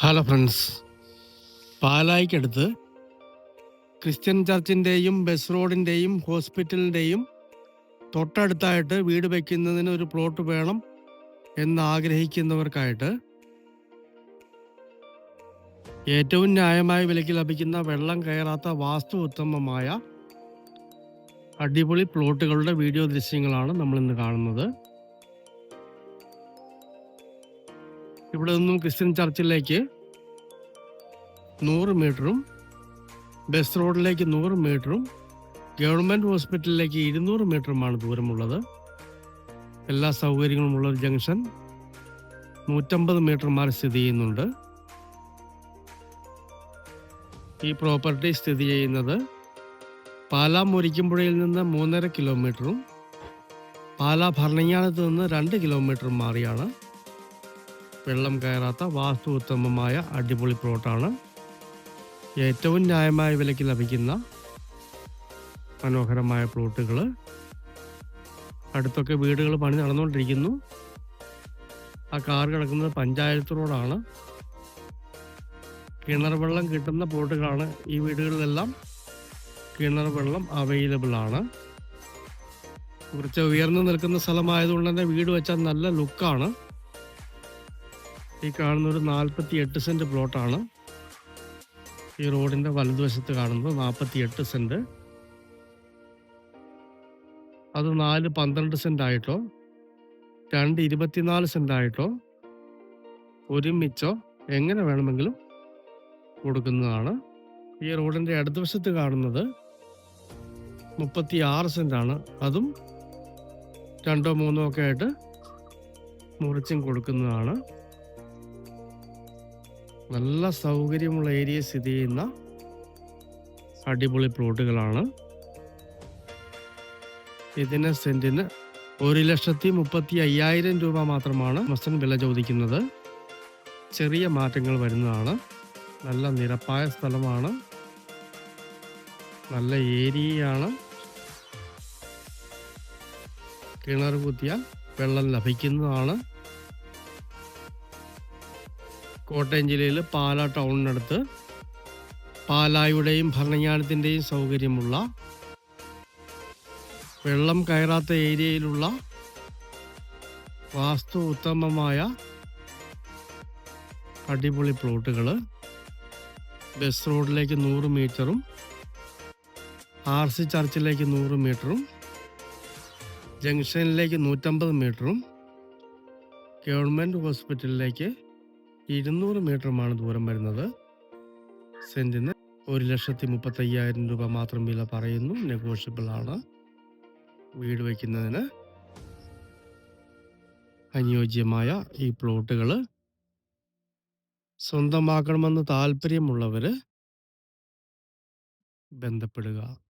Hello friends പാലായിക്കടുത്ത് Christian ചർച്ചിന്റെയും bus റോഡിന്റെയും ഹോസ്പിറ്റലിന്റെയും തൊട്ടടുത്തായിട്ട് വീട് വയ്ക്കുന്നതിന് ഒരു പ്ലോട്ട് വേണം എന്ന് ആഗ്രഹിക്കുന്നവർക്കായിട്ട് ഏറ്റവും ന്യായമായ വിലയ്ക്ക് ലഭിക്കുന്ന വെള്ളം കയറാത്ത വാസ്തു ഉത്തമമായ അടിപൊളി പ്ലോട്ടുകളുടെ വീഡിയോ ദൃശ്യങ്ങളാണ് നമ്മൾ ഇന്ന് കാണുന്നത്. ഇവിടെ നിന്നും ക്രിസ്ത്യൻ ചർച്ചിലേക്ക് നൂറ് മീറ്ററും ബസ് റോഡിലേക്ക് നൂറ് മീറ്ററും ഗവൺമെന്റ് ഹോസ്പിറ്റലിലേക്ക് ഇരുന്നൂറ് മീറ്ററുമാണ് ദൂരമുള്ളത്. എല്ലാ സൗകര്യങ്ങളുമുള്ള ഒരു ജംഗ്ഷൻ. നൂറ്റമ്പത് മീറ്റർ മാറി സ്ഥിതി ചെയ്യുന്നുണ്ട്. ഈ പ്രോപ്പർട്ടി സ്ഥിതി ചെയ്യുന്നത് പാലാ മുരിക്കുമ്പുഴയിൽ നിന്ന് മൂന്നര കിലോമീറ്ററും പാലാ ഭരണങ്ങാനത്ത് നിന്ന് രണ്ട് കിലോമീറ്ററും മാറിയാണ്. വെള്ളം കയറാത്ത വാസ്തു ഉത്തമമായ അടിപൊളി പ്ലോട്ടാണ്. ഏറ്റവും ന്യായമായ വിലയ്ക്ക് ലഭിക്കുന്ന മനോഹരമായ പ്ലോട്ടുകൾ അടുത്തൊക്കെ വീടുകൾ പണി നടന്നുകൊണ്ടിരിക്കുന്നു. ആ കാർ കിടക്കുന്നത് പഞ്ചായത്ത് റോഡാണ്. കിണർ വെള്ളം കിട്ടുന്ന പ്ലോട്ടുകളാണ് ഈ വീടുകളിലെല്ലാം. കിണർ വെള്ളം അവൈലബിൾ ആണ്. കുറച്ച് ഉയർന്നു നിൽക്കുന്ന സ്ഥലമായതുകൊണ്ട് തന്നെ വീട് വെച്ചാൽ നല്ല ലുക്കാണ് ഈ കാണുന്ന ഒരു നാൽപ്പത്തി എട്ട് സെന്റ് പ്ലോട്ടാണ്. ഈ റോഡിന്റെ വലതുവശത്ത് കാണുന്നത് നാൽപ്പത്തി എട്ട് സെന്റ് അത് നാല് പന്ത്രണ്ട് സെന്റ് ആയിട്ടോ രണ്ട് ഇരുപത്തിനാല് സെന്റ് ആയിട്ടോ ഒരുമിച്ചോ എങ്ങനെ വേണമെങ്കിലും കൊടുക്കുന്നതാണ്. ഈ റോഡിന്റെ ഇടതുവശത്ത് കാണുന്നത് മുപ്പത്തി ആറ് ആണ് അതും രണ്ടോ മൂന്നോ ഒക്കെ ആയിട്ട് മുറിച്ചും കൊടുക്കുന്നതാണ്. നല്ല സൗകര്യമുള്ള ഏരിയ സ്ഥിതി ചെയ്യുന്ന അടിപൊളി പ്ലോട്ടുകളാണ്. ഇതിന് സെന്റിന് ഒരു ലക്ഷത്തി മുപ്പത്തി അയ്യായിരം രൂപ മാത്രമാണ് മസ്റ്റൻ വില ചോദിക്കുന്നത്. ചെറിയ മാറ്റങ്ങൾ വരുന്നതാണ്. നല്ല നിരപ്പായ സ്ഥലമാണ്. നല്ല ഏരിയയാണ്. കിണർ കുത്തിയാൽ വെള്ളം ലഭിക്കുന്നതാണ്. കോട്ടയം ജില്ലയിൽ പാല ടൗണിനടുത്ത് പാലായുടെയും ഭരണങ്ങാനത്തിന്റെയും സൗകര്യമുള്ള വെള്ളം കയറാത്ത ഏരിയയിലുള്ള വാസ്തു ഉത്തമമായ അടിപൊളി പ്ലോട്ടുകൾ. ബസ് റോഡിലേക്ക് നൂറ് മീറ്ററും ആർ സി ചർച്ചിലേക്ക് നൂറ് മീറ്ററും ജംഗ്ഷനിലേക്ക് നൂറ്റമ്പത് മീറ്ററും ഗവൺമെന്റ് ഹോസ്പിറ്റലിലേക്ക് ഇരുന്നൂറ് മീറ്ററുമാണ് ദൂരം വരുന്നത്. സെന്റിന് ഒരു ലക്ഷത്തി മുപ്പത്തയ്യായിരം രൂപ മാത്രം വില പറയുന്നു. നെഗോഷ്യബിൾ ആണ്. വീട് വയ്ക്കുന്നതിന് അനുയോജ്യമായ ഈ പ്ലോട്ടുകൾ സ്വന്തമാക്കണമെന്ന് താല്പര്യമുള്ളവർ ബന്ധപ്പെടുക.